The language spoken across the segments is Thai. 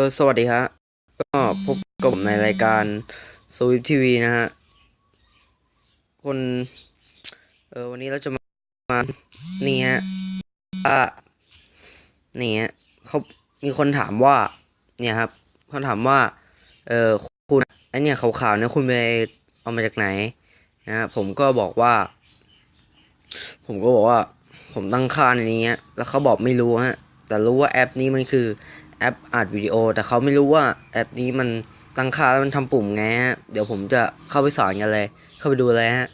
อสวัสดีฮะก็พบกับผมในรายการสวิฟทีวีนะฮะ คน เออวันนี้เราจะมามานี่ฮะว่านี่ฮะเขามีคนถามว่า เนี่ยครับเขาถามว่า เออคุณไอเนี่ยขาวๆเนี่ยคุณไปเอามาจากไหนนะฮะผมก็บอกว่า ผมก็บอกว่า ผมตั้งค่าในนี้แล้วเขาบอกไม่รู้ฮะแต่รู้ว่าแอปนี้มันคือ แอปอัดวิดีโอ แต่เขาไม่รู้ว่าแอปนี้มันตั้งค่าแล้วมันทำปุ่มไงฮะ เดี๋ยวผมจะเข้าไปสอนกันเลย เข้าไปดูเลยฮะ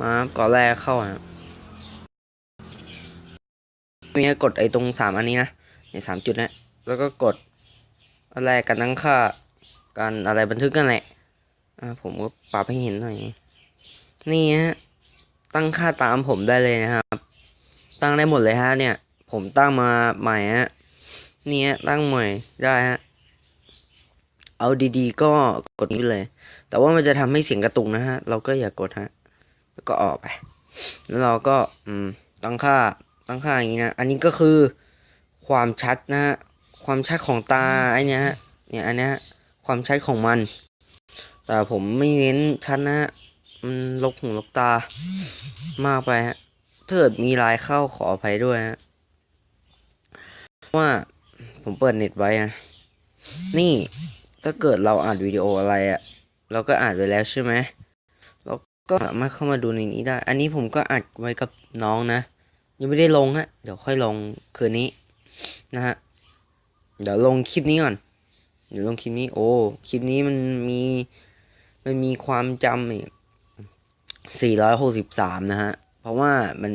มาครับก่อนแรกเข้าฮะมีให้กดไอ้ตรงสามอันนี้นะในสามจุดนะ แล้วก็กดอันแรกกันตั้งค่าการอะไรบันทึกกันแหละอ่าผมก็ปรับให้เห็นหน่อย นี่ฮะตั้งค่าตามผมได้เลยนะครับ ตั้งได้หมดเลยฮะเนี่ย ผมตั้งมาใหม่ฮะนี่ฮะตั้งใหม่ได้ฮะเอาดีๆ ก็กดนี้เลย แต่ว่ามันจะทำให้เสียงกระตุกนะฮะ เราก็อย่ากกดฮะ แล้วก็ออกไป แล้วเราก็อืมตั้งค่าตั้งค่าอย่างนี้นะ อันนี้ก็คือความชัดนะฮะ ความชัดของตาไอเนี้ยฮะ เนี่ยอันนี้ฮะความชัดของมัน แต่ผมไม่เน้นชัดนะฮะ มันลกหูลกตามากไปฮะถ้าเกิดมีไลน์เข้าขออภัยด้วยฮะ ว่าผมเปิดเน็ตไว้นะนี่ถ้าเกิดเราอ่านวิดีโออะไรอะเราก็อ่านไว้แล้วใช่ไหมเราก็สามารถเข้ามาดูในนี้ได้ อันนี้ผมก็อัดไว้กับน้องนะ ยังไม่ได้ลงฮะเดี๋ยวค่อยลงคืนนี้นะฮะเดี๋ยวลงคลิปนี้ก่อนเดี๋ยวลงคลิปนี้ โอ้คลิปนี้มันมีมันมีความจำอีกสี่ร้อยหกสิบสามนะฮะ เพราะว่ามัน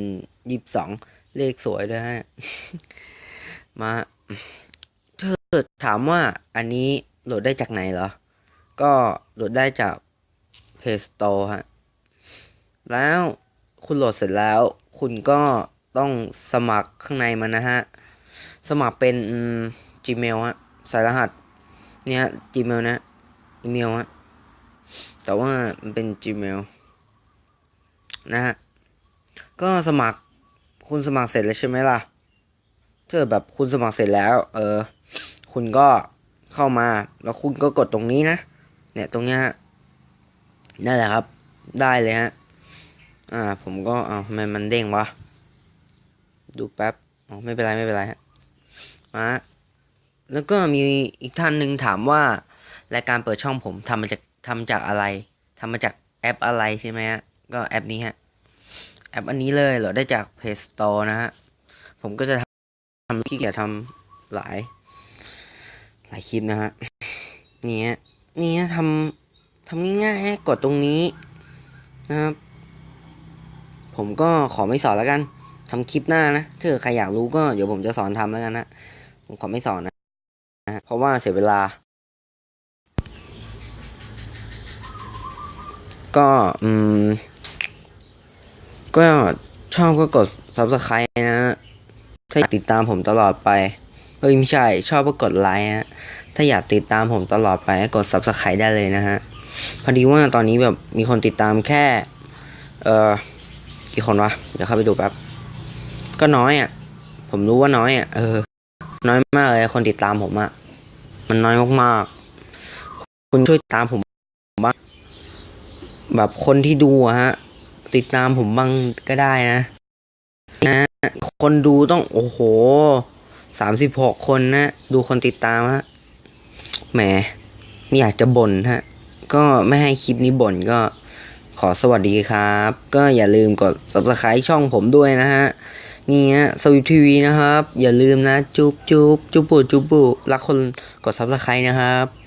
ยี่สิบสองเลขสวยด้วยฮะ มาเธอถามว่าอันนี้โหลดได้จากไหนเหรอ ก็โหลดได้จาก Play Store ฮะ แล้วคุณโหลดเสร็จแล้ว คุณก็ต้องสมัครข้างในมันนะฮะ สมัครเป็นอืม Gmail ฮะใส่รหัส เนี่ย Gmail นะอีเมลฮะ แต่ว่ามันเป็น Gmail นะฮะ ก็สมัครคุณสมัครเสร็จแล้วใช่ไหมล่ะ ถ้าเกิดแบบคุณสมัครเสร็จแล้ว เออ คุณก็เข้ามา แล้วคุณก็กดตรงนี้นะ เนี่ยตรงเนี้ยฮะนั่นแหละครับ ได้เลยฮะ อ่า ผมก็อ้าทำไมมันเด้งวะ ดูแป๊บ อ๋อ ไม่เป็นไรไม่เป็นไรฮะ มา แล้วก็มีอีกท่านหนึ่งถามว่ารายการเปิดช่องผมทำมาจากทำจากอะไรทำมาจากแอปอะไรใช่ไหมฮะ ก็แอปนี้ฮะ แอปอันนี้เลยโหลดได้จาก Play Store นะฮะ ผมก็จะ ทำขี้เกียจทำหลาย หลายคลิปนะฮะนี่ฮะนี่ฮะทำทำง่ายๆกดตรงนี้นะครับ ผมก็ขอไม่สอนแล้วกันทำคลิปหน้านะถ้าใครอยากรู้ก็เดี๋ยวผมจะสอนทำแล้วกันนะผมขอไม่สอนนะเพราะว่าเสียเวลา ก็อืมก็ชอบก็กด subscribe นะ ถ้าอยากติดตามผมตลอดไปเฮ้ยไม่ใช่ชอบก็กดไลค์ฮะถ้าอยากติดตามผมตลอดไปก็กด subscribe ได้เลยนะฮะพอดีว่าตอนนี้แบบมีคนติดตามแค่ เอ่อกี่คนวะเดี๋ยวเข้าไปดูแป๊บก็น้อยอะ ผมรู้ว่าน้อยอะเออ น้อยมากเลยคนติดตามผมอะมันน้อยมากๆ คุณช่วยตามผมบ้างแบบคนที่ดูอะฮะ ติดตามผมบ้างก็ได้นะ คนดูต้องโอ้โหสามสิบหกคนนะ ดูคนติดตามฮะแหมไม่อยากจะบ่นฮะ ก็ไม่ให้คลิปนี้บ่นก็ขอสวัสดีครับ ก็อย่าลืมกด subscribe ช่องผมด้วยนะฮะ นี่ฮะสวิตทีวีนะครับ อย่าลืมนะ จุ๊บจุ๊บจุ๊บปูจุ๊บปูรักคนกด subscribe นะครับ